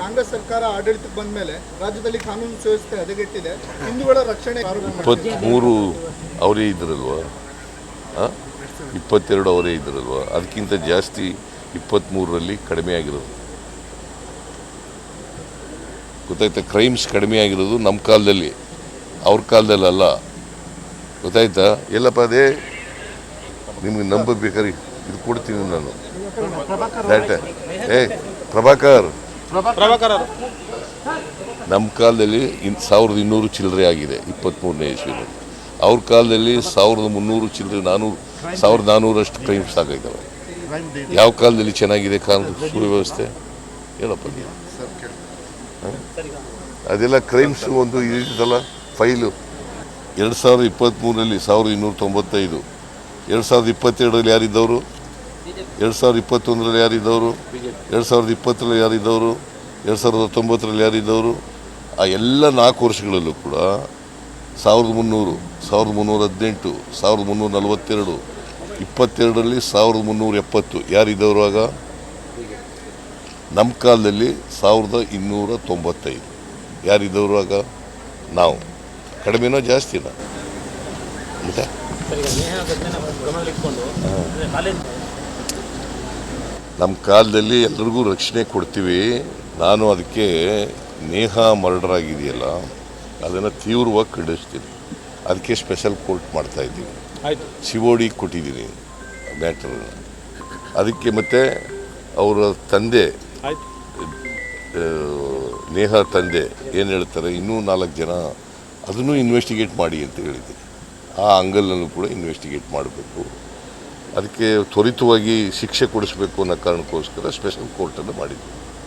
ಕಾಂಗ್ರೆಸ್ ಸರ್ಕಾರ ಆಡಳಿತಕ್ಕೆ ಬಂದ ಮೇಲೆ ರಾಜ್ಯದಲ್ಲಿ ಕಾನೂನು ಸುವ್ಯವಸ್ಥೆ ಹದಗೆಟ್ಟಿದೆ. ಹಿಂದೂಗಳ ರಕ್ಷಣೆ ಮೂರು. ಇಪ್ಪತ್ತ್ಮೂರು ಅವರೇ ಇದ್ರಲ್ವಾ? ಇಪ್ಪತ್ತೆರಡು ಅವರೇ ಇದ್ರಲ್ವಾ? ಅದಕ್ಕಿಂತ ಜಾಸ್ತಿ ಇಪ್ಪತ್ತ್ಮೂರರಲ್ಲಿ ಕಡಿಮೆ ಆಗಿರೋದು. ಗೊತ್ತಾಯ್ತಾ? ಕ್ರೈಮ್ಸ್ ಕಡಿಮೆ ಆಗಿರೋದು ನಮ್ಮ ಕಾಲದಲ್ಲಿ. ಅವ್ರ ಕಾಲದಲ್ಲಲ್ಲ ಗೊತ್ತಾಯ್ತಾ? ಎಲ್ಲಪ್ಪ ಅದೇ ನಿಮಗೆ ನಂಬಬೇಕಾದ್ರೆ ಇದು ಕೊಡ್ತೀನಿ ನಾನು. ಏ ಪ್ರಭಾಕರ್. ನಮ್ಮ ಕಾಲದಲ್ಲಿ ಸಾವಿರದ ಇನ್ನೂರು ಚಿಲ್ಲರೆ ಆಗಿದೆ ಇಪ್ಪತ್ತ್ಮೂರನೇ ಇಸ್ವಿನಲ್ಲಿ ಅವ್ರ ಕಾಲದಲ್ಲಿ ಸಾವಿರದ ಮುನ್ನೂರು ಚಿಲ್ಲರೆ ನಾನ್ನೂರು ಸಾವಿರದ ನಾನ್ನೂರಷ್ಟು ಕ್ರೈಮ್ಸ್ ಸಾಕಾಗಿದ್ದಾವೆ ಯಾವ ಕಾಲದಲ್ಲಿ ಚೆನ್ನಾಗಿದೆ ಕಾನೂನು ಸುವ್ಯವಸ್ಥೆ? ಹೇಳಪ್ಪ. ನೀವು? ಅದೆಲ್ಲ ಕ್ರೈಮ್ಸ್ ಒಂದು ಇದಲ್ಲ ಫೈಲು ಎರಡು ಸಾವಿರದ ಇಪ್ಪತ್ತ್ಮೂರರಲ್ಲಿ ಸಾವಿರದ ಇನ್ನೂರ ತೊಂಬತ್ತೈದು. ಎರಡು ಸಾವಿರದ ಇಪ್ಪತ್ತೆರಡರಲ್ಲಿ ಯಾರಿದ್ದವರು? ಎರಡು ಸಾವಿರದ ಇಪ್ಪತ್ತೊಂದರಲ್ಲಿ ಯಾರಿದ್ದವರು? ಎರಡು ಸಾವಿರದ ಇಪ್ಪತ್ತರಲ್ಲಿ ಯಾರಿದ್ದವರು? ಎರಡು ಸಾವಿರದ ಹತ್ತೊಂಬತ್ತರಲ್ಲಿ ಯಾರಿದ್ದವರು? ಆ ಎಲ್ಲ ನಾಲ್ಕು ವರ್ಷಗಳಲ್ಲೂ ಕೂಡ ಸಾವಿರದ ಮುನ್ನೂರು ಸಾವಿರದ ಮುನ್ನೂರ ಹದಿನೆಂಟು ಸಾವಿರದ ಮುನ್ನೂರ ನಲವತ್ತೆರಡು ಇಪ್ಪತ್ತೆರಡರಲ್ಲಿ ಸಾವಿರದ ಮುನ್ನೂರ ಎಪ್ಪತ್ತು. ಯಾರಿದ್ದವರು ಆಗ? ನಮ್ಮ ಕಾಲದಲ್ಲಿ ಸಾವಿರದ ಇನ್ನೂರ ತೊಂಬತ್ತೈದು. ಯಾರಿದ್ದವರು ಆಗ? ನಾವು. ಕಡಿಮೆನೋ ಜಾಸ್ತಿನಾ? ಮತ್ತೆ ನಮ್ಮ ಕಾಲದಲ್ಲಿ ಎಲ್ರಿಗೂ ರಕ್ಷಣೆ ಕೊಡ್ತೀವಿ. ನಾನು ಅದಕ್ಕೆ ನೇಹ ಮರ್ಡರ್ ಆಗಿದೆಯಲ್ಲ ಅದನ್ನು ತೀವ್ರವಾಗಿ ಖಂಡಿಸ್ತೀನಿ. ಅದಕ್ಕೆ ಸ್ಪೆಷಲ್ ಕೋರ್ಟ್ ಮಾಡ್ತಾ ಇದ್ದೀವಿ. ಆಯ್ತು. ಸಿವೋಡಿ ಕೊಟ್ಟಿದ್ದೀನಿ ಮ್ಯಾಟರ್ ಅದಕ್ಕೆ ಮತ್ತೆ ಅವರ ತಂದೆ ನೇಹ ತಂದೆ ಏನು ಹೇಳ್ತಾರೆ ಇನ್ನೂ ನಾಲ್ಕು ಜನ ಅದನ್ನು ಇನ್ವೆಸ್ಟಿಗೇಟ್ ಮಾಡಿ ಅಂತ ಹೇಳಿದ್ದೀನಿ ಆ ಆಂಗಲ್ನಲ್ಲೂ ಕೂಡ ಇನ್ವೆಸ್ಟಿಗೇಟ್ ಮಾಡಬೇಕು. ಅದಕ್ಕೆ ತ್ವರಿತವಾಗಿ ಶಿಕ್ಷೆ ಕೊಡಿಸ್ಬೇಕು ಅನ್ನೋ ಕಾರಣಕ್ಕೋಸ್ಕರ ಸ್ಪೆಷಲ್ ಕೋರ್ಟನ್ನು ಮಾಡಿದ್ವಿ.